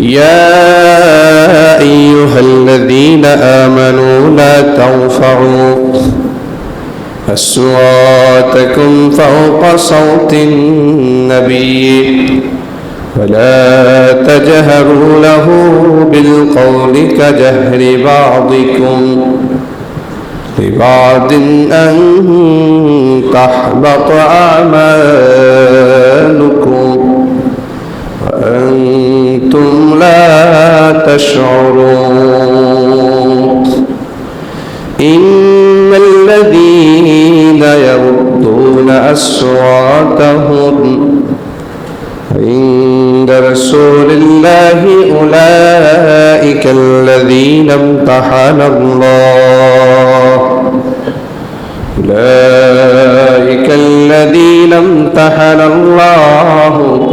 يا أيها الذين آمنوا لا ترفعوا أصواتكم فوق صوت النبي ولا تجهروا له بالقول كجهر بعضكم لبعض أن تحبط أعمالكم وأنتم لا تشعرون. إن الذين يردون أصواتهم عند رسول الله أولئك الذين امتحن الله. أولئك الذين امتحن الله.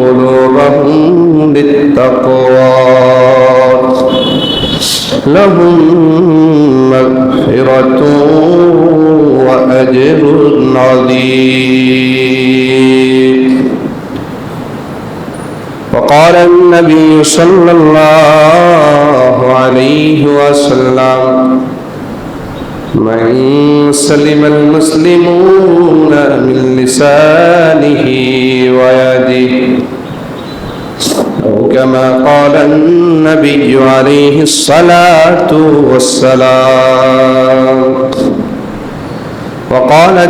وأجر عظيم. وقال النبي صلى الله عليه وسلم من سلم المسلمون من لسانه ويده أو كما قال النبي عليه الصلاة والسلام وقال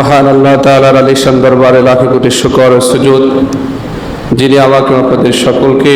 মহান আল্লাহ তালার আলিশান দরবারে লাখে কোটি শুকর সুযোগ যিনি আমাকে আপনাদের সকলকে